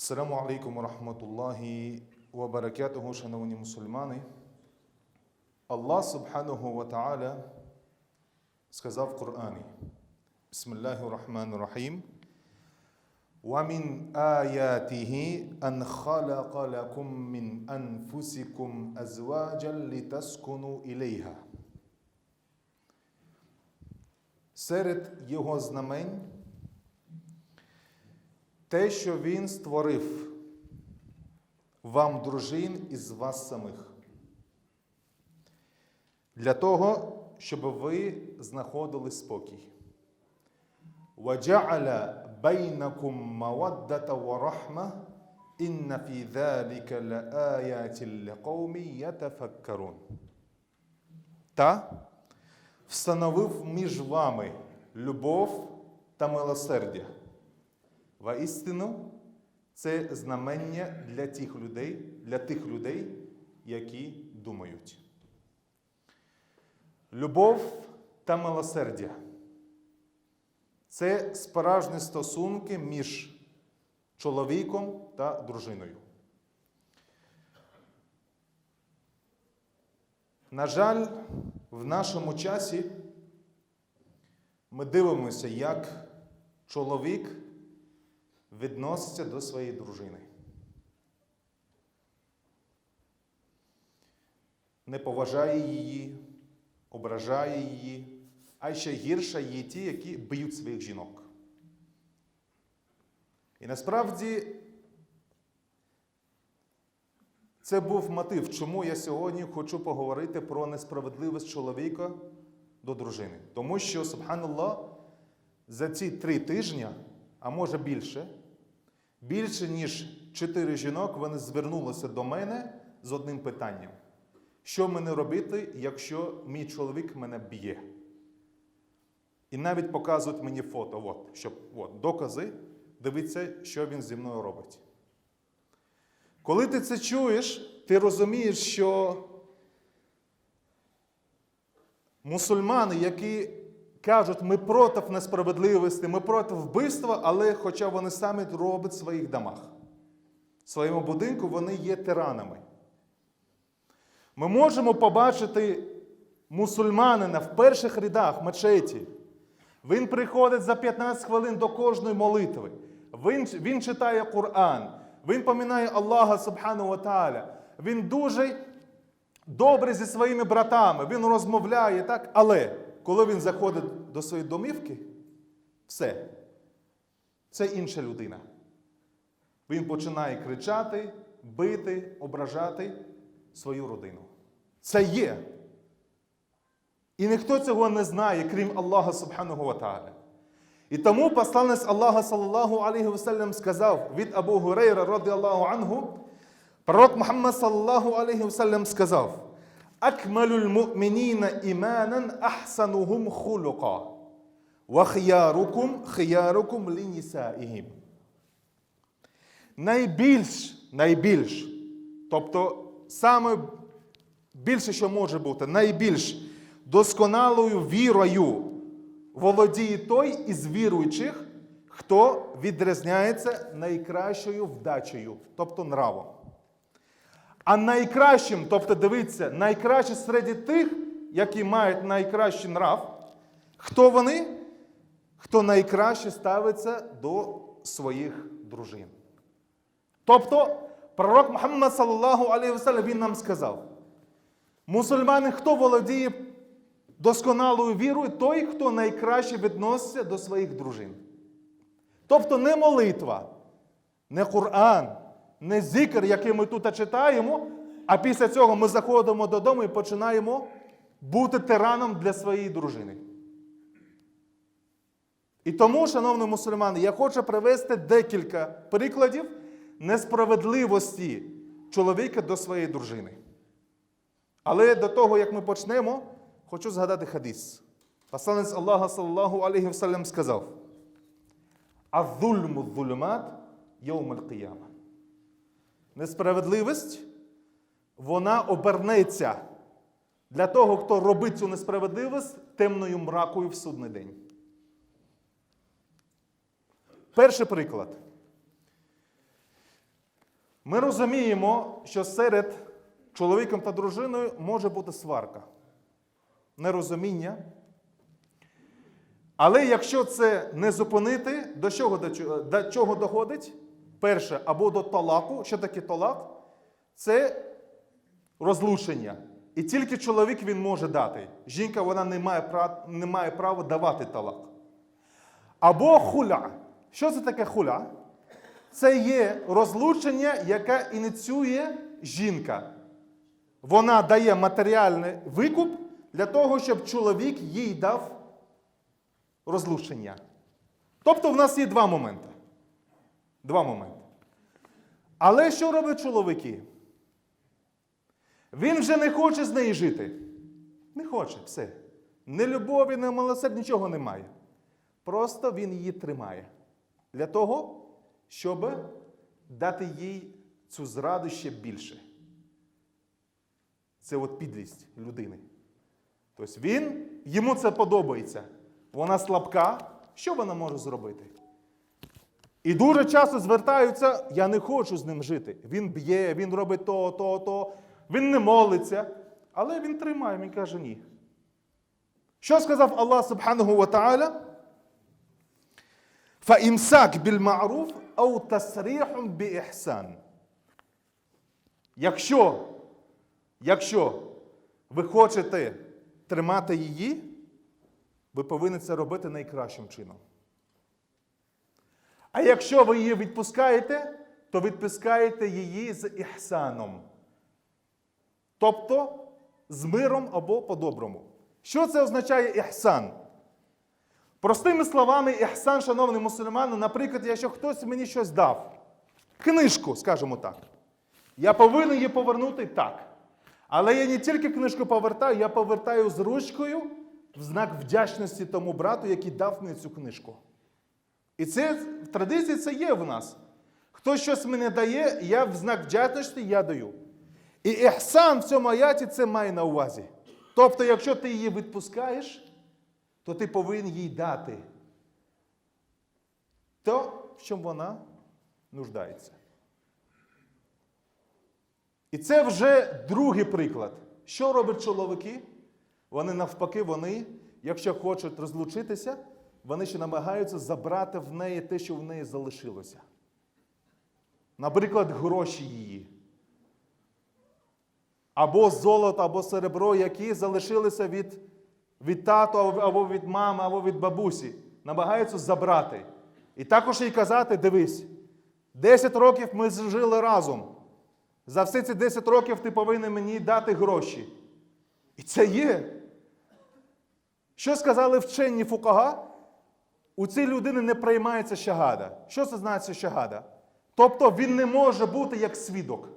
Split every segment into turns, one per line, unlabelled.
Assalamu alaikum wa rahmatullahi wa barakatuhu, шановні мусульмани. Аллах субханаhu wa ta'ala сказав в Корані. Бисмиллахи рахману рахим. ومن آياته أن خلق لكم من أنفسكم أزواجا لتسكنوا إليها. Серед його знамень те, що він створив вам дружин із вас самих. Для того, щоб ви знаходили спокій. وَجَعَلَ بَيْنَكُمْ مَوَدَّةَ وَرَحْمَةً إِنَّ فِي ذَلِكَ لَآيَاتٍ لِقَوْمٍ يَتَفَكَّرُونَ Та встановив між вами любов та милосердя. Воістину, це знамення для тих людей, для тих людей, які думають. Любов та милосердя це справжні стосунки між чоловіком та дружиною. На жаль, в нашому часі ми дивимося, як чоловік відноситься до своєї дружини. Не поважає її, ображає її, а ще гірше є ті, які б'ють своїх жінок. І насправді це був мотив, чому я сьогодні хочу поговорити про несправедливість чоловіка до дружини. Тому що, субханаллах, за ці три тижні, а може більше, більше ніж чотири жінок вони звернулися до мене з одним питанням: що мені робити, якщо мій чоловік мене б'є? І навіть показують мені фото, от, щоб от, докази, дивіться, що він зі мною робить. Коли ти це чуєш, ти розумієш, що мусульмани, які кажуть, ми проти несправедливості, ми проти вбивства, але хоча вони самі роблять в своїх домах, в своєму будинку вони є тиранами. Ми можемо побачити мусульманина в перших рядах мечеті. Він приходить за 15 хвилин до кожної молитви. Він, він читає Коран, він поминає Аллаха Субхану Ва. Він дуже добрий зі своїми братами, він розмовляє так, але коли він заходить до своєї домівки, все. Це інша людина. Він починає кричати, бити, ображати свою родину. Це є. І ніхто цього не знає, крім Аллаха Субханого Ва І тому посланець Аллаха саллаллаху алейхи вассалям сказав від Абу Гурейра, ради Аллаху ангу, пророк Мухаммад саллаллаху алейхи вассалям сказав, Акмалюл му'мініна іманан ахсанухум хулука, ва хиярукум хиярукум лінісаїгім. Найбільш, найбільш, тобто саме більше, що може бути, найбільш досконалою вірою володіє той із віруючих, хто відрізняється найкращою вдачею, тобто нравом. А найкращим, тобто дивіться, найкраще серед тих, які мають найкращий нрав, хто вони? Хто найкраще ставиться до своїх дружин. Тобто, пророк Мухаммад саллаллаху алейхи він нам сказав: мусульмани, хто володіє досконалою вірою, той, хто найкраще відноситься до своїх дружин. Тобто не молитва, не Коран, не зікр, який ми тут читаємо, а після цього ми заходимо додому і починаємо бути тираном для своєї дружини. І тому, шановні мусульмани, я хочу привести декілька прикладів несправедливості чоловіка до своєї дружини. Але до того, як ми почнемо, хочу згадати хадис. Посланець Аллаха саллаллаху алейхи вассалям сказав: Азульму зулюмат йоум аль-қияма. Несправедливість, вона обернеться для того, хто робить цю несправедливість темною мракою в судний день. Перший приклад. Ми розуміємо, що серед чоловіком та дружиною може бути сварка, нерозуміння. Але якщо це не зупинити, до чого, до чого, до чого доходить? Перше, або до талаку. Що таке талак? Це розлучення. І тільки чоловік він може дати. Жінка вона не має, права, не має права давати талак. Або хуля. Що це таке хуля? Це є розлучення, яке ініціює жінка. Вона дає матеріальний викуп для того, щоб чоловік їй дав розлучення. Тобто в нас є два моменти. Два моменти. Але що роблять чоловіки? Він вже не хоче з нею жити. Не хоче, все. Ні любові, ні милосердя, нічого немає. Просто він її тримає. Для того, щоб дати їй цю зраду ще більше. Це от підлість людини. Тобто він, йому це подобається. Вона слабка. Що вона може зробити? І дуже часто звертаються, я не хочу з ним жити. Він б'є, він робить то, то, то, він не молиться. Але він тримає, він каже ні. Що сказав Аллах Субхану ва Фаімсак біль маруф ау тасріхум бі іхсан. Якщо, якщо ви хочете тримати її, ви повинні це робити найкращим чином. А якщо ви її відпускаєте, то відпускаєте її з іхсаном. Тобто з миром або по-доброму. Що це означає іхсан? Простими словами, іхсан, шановні мусульмани, наприклад, якщо хтось мені щось дав, книжку, скажімо так, я повинен її повернути так. Але я не тільки книжку повертаю, я повертаю з ручкою в знак вдячності тому брату, який дав мені цю книжку. І це в традиції це є в нас. Хтось щось мені дає, я в знак вдячності я даю. І іхсан в цьому аяті це має на увазі. Тобто, якщо ти її відпускаєш, то ти повинен їй дати то, в чому вона нуждається. І це вже другий приклад. Що роблять чоловіки? Вони навпаки, вони, якщо хочуть розлучитися, вони ще намагаються забрати в неї те, що в неї залишилося. Наприклад, гроші її. Або золото, або серебро, які залишилися від, від тату, або від мами, або від бабусі. Намагаються забрати. І також їй казати: дивись, 10 років ми жили разом. За всі ці 10 років ти повинен мені дати гроші. І це є. Що сказали вчені Фукага? У цій людини не приймається шагада. Що це значить шагада? Тобто він не може бути як свідок.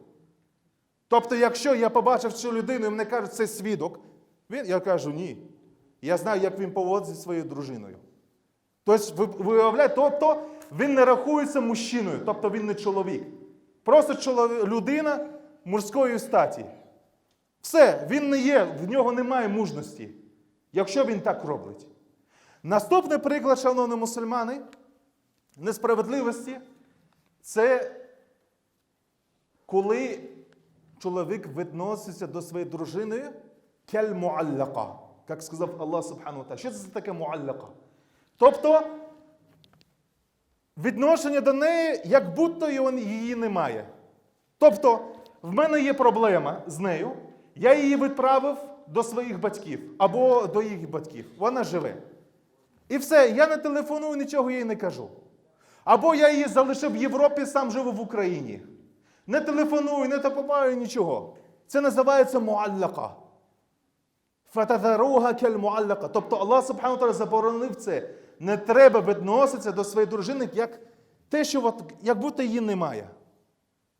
Тобто, якщо я побачив цю людину і мені кажуть, це свідок, він, я кажу, ні. Я знаю, як він поводиться зі своєю дружиною. Тобто, ви, ви тобто він не рахується мужчиною, тобто він не чоловік. Просто чоловік, людина мужської статі. Все, він не є, в нього немає мужності, якщо він так робить. Наступний приклад, шановні мусульмани, несправедливості це коли чоловік відноситься до своєї дружини кель муаллака, як сказав Аллах Субхану Та'аля. Що це таке муаллака? Тобто відношення до неї, як будто її немає. Тобто, в мене є проблема з нею, я її відправив до своїх батьків або до їх батьків. Вона живе. І все, я не телефоную, нічого їй не кажу. Або я її залишив в Європі, сам живу в Україні. Не телефоную, не допомагаю нічого. Це називається муаллака. Фатадаруга кель муаллака. Тобто Аллах Субхану Таля заборонив це. Не треба відноситися до своєї дружини, як те, що от, як будто її немає.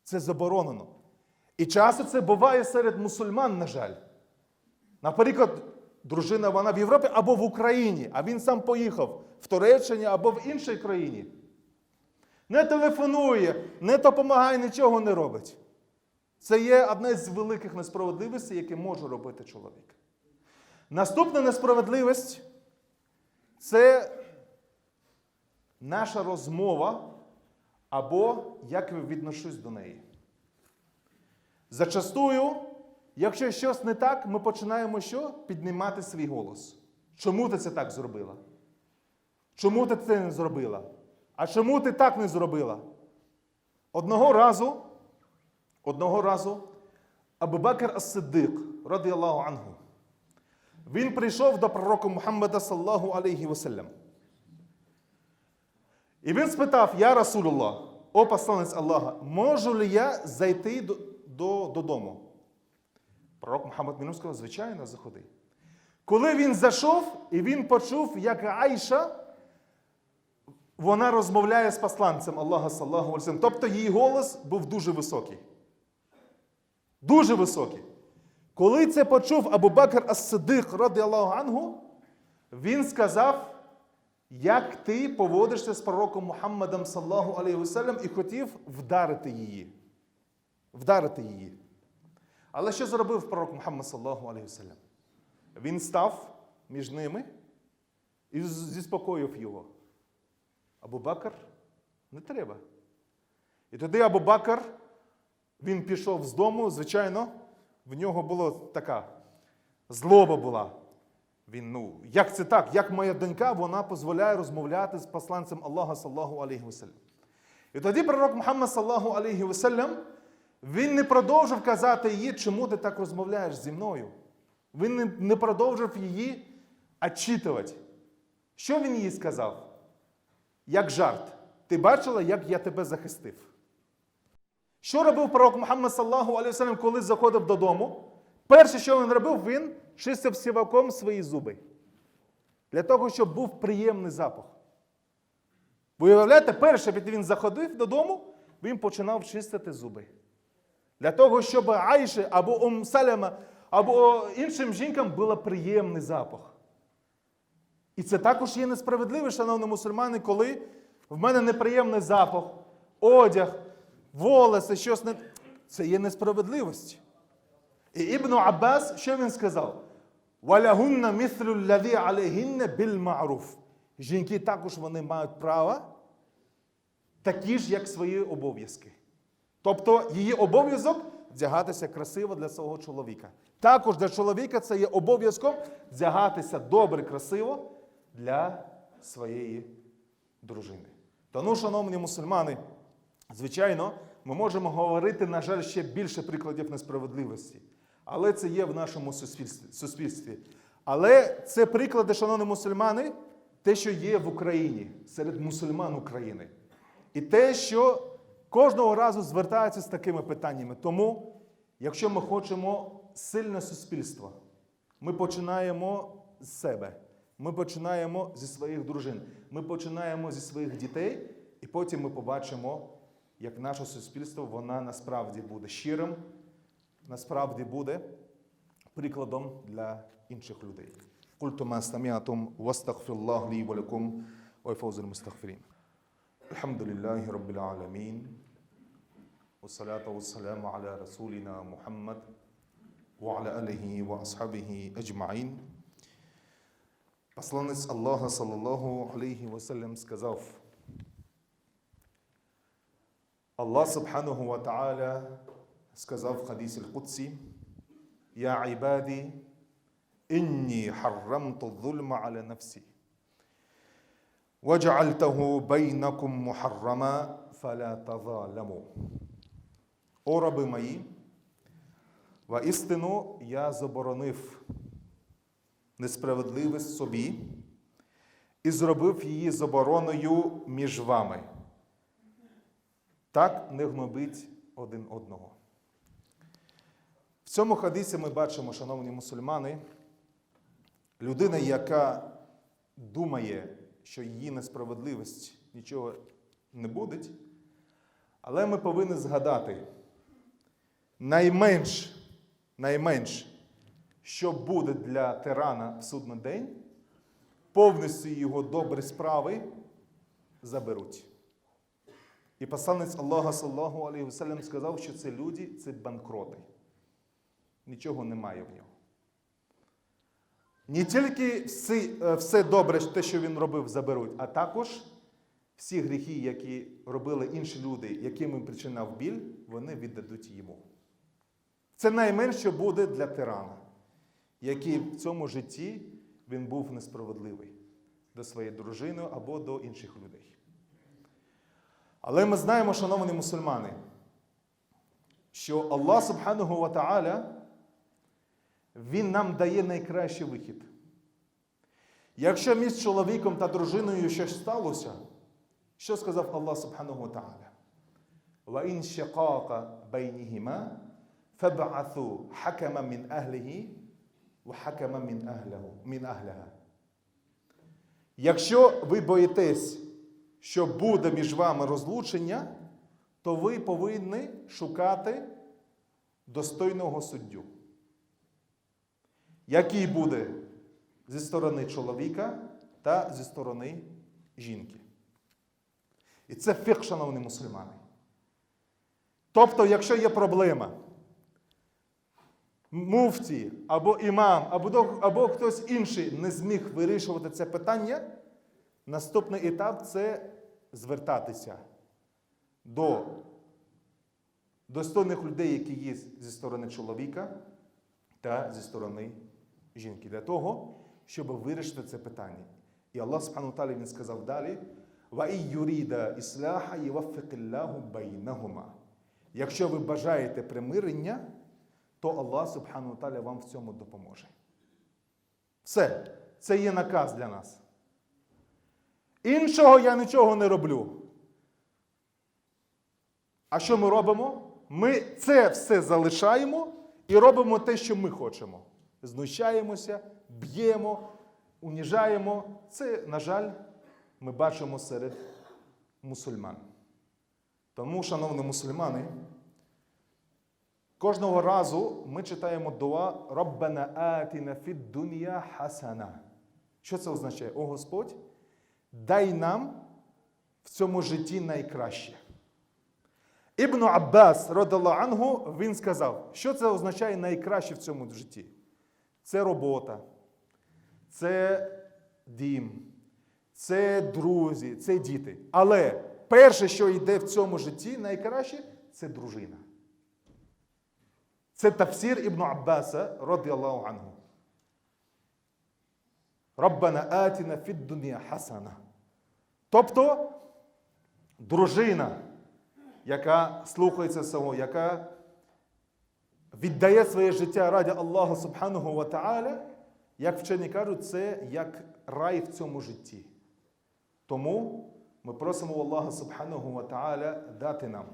Це заборонено. І часто це буває серед мусульман, на жаль. Наприклад, дружина вона в Європі або в Україні, а він сам поїхав в Туреччині або в іншій країні. Не телефонує, не допомагає, нічого не робить. Це є одна з великих несправедливостей, які може робити чоловік. Наступна несправедливість це наша розмова або як я відношусь до неї. Зачастую, якщо щось не так, ми починаємо що? Піднімати свій голос. Чому ти це так зробила? Чому ти це не зробила? А чому ти так не зробила? Одного разу, одного разу, Абу Бакр Ас-Сиддик, радіаллаху ангу, він прийшов до пророка Мухаммада саллаху алейхі васелям. І він спитав: Я Расулуллах, о посланець Аллаха, можу ли я зайти до, до, додому? Пророк Мухаммад Міну сказав, звичайно, заходи. Коли він зайшов, і він почув, як Айша, вона розмовляє з посланцем Аллаха саллаху алейхи. Тобто її голос був дуже високий. Дуже високий. Коли це почув Абу Бакр Ас-Сидик, ради Аллаху Ангу, він сказав, як ти поводишся з пророком Мухаммадом саллаху алейхи і хотів вдарити її. Вдарити її. Але що зробив пророк Мухаммад саллаху алейхи? Він став між ними і заспокоїв його. Абу Бакр не треба. І тоді Абу Бакр, він пішов з дому, звичайно, в нього була така злоба була. Він, ну, як це так? Як моя донька, вона дозволяє розмовляти з посланцем Аллаха саллаху алейхи васелям. І тоді пророк Мухаммад саллаху алейхи васелям, він не продовжив казати їй, чому ти так розмовляєш зі мною. Він не, продовжив її очитувати. Що він їй сказав? Як жарт. Ти бачила, як я тебе захистив? Що робив пророк Мухаммад саллаху коли заходив додому? Перше, що він робив, він чистив сіваком свої зуби. Для того, щоб був приємний запах. Ви уявляєте, перше, як він заходив додому, він починав чистити зуби. Для того, щоб Айші або Ум або іншим жінкам був приємний запах. І це також є несправедливо, шановні мусульмани, коли в мене неприємний запах, одяг, волоси, щось не. Це є несправедливість. І Ібн Аббас, що він сказав? Валягунна міслю ладі алейгінне біль ма'руф. Жінки також вони мають право, такі ж, як свої обов'язки. Тобто її обов'язок вдягатися красиво для свого чоловіка. Також для чоловіка це є обов'язком вдягатися добре, красиво для своєї дружини. Тому, шановні мусульмани, звичайно, ми можемо говорити, на жаль, ще більше прикладів несправедливості. Але це є в нашому суспільстві. Але це приклади, шановні мусульмани, те, що є в Україні, серед мусульман України. І те, що кожного разу звертаються з такими питаннями. Тому, якщо ми хочемо сильне суспільство, ми починаємо з себе. Ми починаємо зі своїх дружин, ми починаємо зі своїх дітей, і потім ми побачимо, як наше суспільство вона насправді буде щирим, насправді буде прикладом для інших людей. قلت ما سمعتم واستغفر الله لي ولكم ويفوز المستغفرين الحمد لله رب العالمين والصلاة والسلام على رسولنا محمد وعلى آله وأصحابه أجمعين Посланець Аллаха, саллаллаху алейхі васелям, сказав, Аллах Субханаху ва Та'аля сказав в хадісі Аль-Кудсі, Я ібаді, інні харрамту dhulma аля нафсі. وجعلته بينكم محرما فلا تظالموا. О раби мої, воістину я заборонив несправедливість собі і зробив її забороною між вами. Так не гнобить один одного. В цьому хадисі ми бачимо, шановні мусульмани, людина, яка думає, що її несправедливість нічого не буде, але ми повинні згадати найменш, найменш що буде для тирана в судний день, повністю його добрі справи заберуть. І посланець Аллаха саллаху алейхи васелям сказав, що це люди, це банкроти. Нічого немає в нього. Не тільки всі, е, все добре, те, що він робив, заберуть, а також всі гріхи, які робили інші люди, яким він причиняв біль, вони віддадуть йому. Це найменше буде для тирана, який в цьому житті він був несправедливий до своєї дружини або до інших людей. Але ми знаємо, шановні мусульмани, що Аллах Субханаху ва Ta'ala, Він нам дає найкращий вихід. Якщо між чоловіком та дружиною щось сталося, що сказав Аллах Субханаху ва Ta'ala? وإن شقاق بينهما فابعثوا حكما من أهله وحكما من أهله من أهلها. Якщо ви боїтесь, що буде між вами розлучення, то ви повинні шукати достойного суддю, який буде зі сторони чоловіка та зі сторони жінки. І це фіг, шановні мусульмани. Тобто, якщо є проблема, муфті або імам, або, або хтось інший не зміг вирішувати це питання, наступний етап це звертатися до достойних людей, які є зі сторони чоловіка та зі сторони жінки, для того, щоб вирішити це питання. І Аллах Субхану Талі він сказав далі: «Ва юріда єваффикіллаху байнахума». Якщо ви бажаєте примирення, то Аллах Субхану Таля вам в цьому допоможе. Все, це є наказ для нас. Іншого я нічого не роблю. А що ми робимо? Ми це все залишаємо і робимо те, що ми хочемо. Знущаємося, б'ємо, уніжаємо. Це, на жаль, ми бачимо серед мусульман. Тому, шановні мусульмани, кожного разу ми читаємо дуа Раббана атіна фід дунія хасана. Що це означає? О Господь, дай нам в цьому житті найкраще. Ібн Аббас, радаллаху ангу, він сказав, що це означає найкраще в цьому житті? Це робота, це дім, це друзі, це діти. Але перше, що йде в цьому житті, найкраще це дружина. Це тафсір Ібн Аббаса, радіаллаху ангу. Раббана атіна фід хасана. Тобто, дружина, яка слухається свого, яка віддає своє життя раді Аллаха Субханого ва Ta'ala, як вчені кажуть, це як рай в цьому житті. Тому ми просимо Аллаха Субханого ва Ta'ala дати нам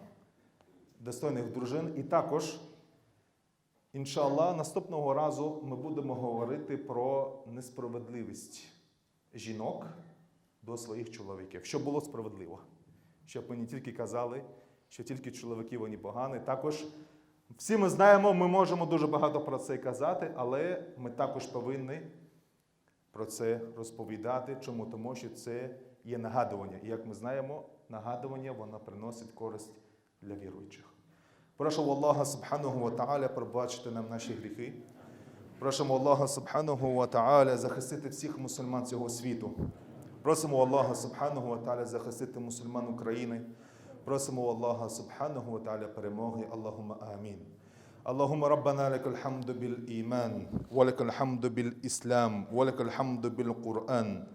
достойних дружин. І також, іншаллах, наступного разу ми будемо говорити про несправедливість жінок до своїх чоловіків, щоб було справедливо. Щоб ми не тільки казали, що тільки чоловіки вони погані. Також всі ми знаємо, ми можемо дуже багато про це казати, але ми також повинні про це розповідати. Чому? Тому що це є нагадування. І як ми знаємо, нагадування воно приносить користь для віруючих. Прошу Аллаха ва Ta'ala пробачити нам наші гріхи. Просимо Аллаха ва Ta'ala захистити всіх мусульман цього світу. Просимо Аллаха ва Ta'ala захистити мусульман України. Просимо Аллаха Субханого ва Ta'ala перемоги. Аллахума амін. اللهم ربنا لك الحمد بالإيمان ولك الحمد بالإسلام ولك الحمد بالقرآن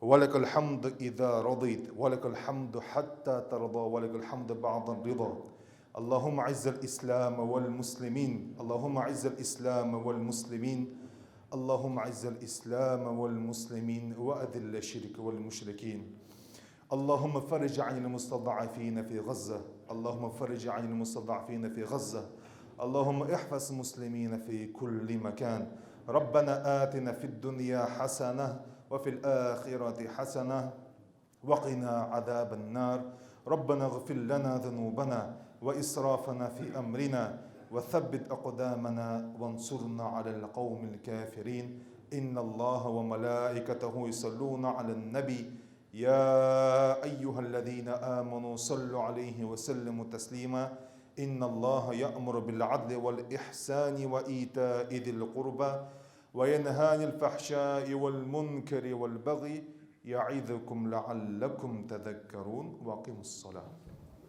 ولك الحمد إذا رضيت ولك الحمد حتى ترضى ولك الحمد بعد الرضا اللهم عز الإسلام والمسلمين اللهم عز الإسلام والمسلمين اللهم عز الإسلام والمسلمين وأذل الشرك والمشركين اللهم فرج عن المستضعفين في غزة. اللهم فرج عن المستضعفين في غزة. اللهم احفظ مسلمين في كل مكان. ربنا آتنا في الدنيا حسنة وفي الآخرة حسنة وقنا عذاب النار. ربنا اغفر لنا ذنوبنا وإسرافنا في أمرنا وثبت أقدامنا وانصرنا على القوم الكافرين. إن الله وملائكته يصلون على النبي يا أيها الذين آمنوا صلوا عليه وسلموا تسليما. إن الله يأمر بالعدل والإحسان وإيتاء ذي القربى وينهى عن الفحشاء والمنكر والبغي يعظكم لعلكم تذكرون. وأقيموا الصلاة.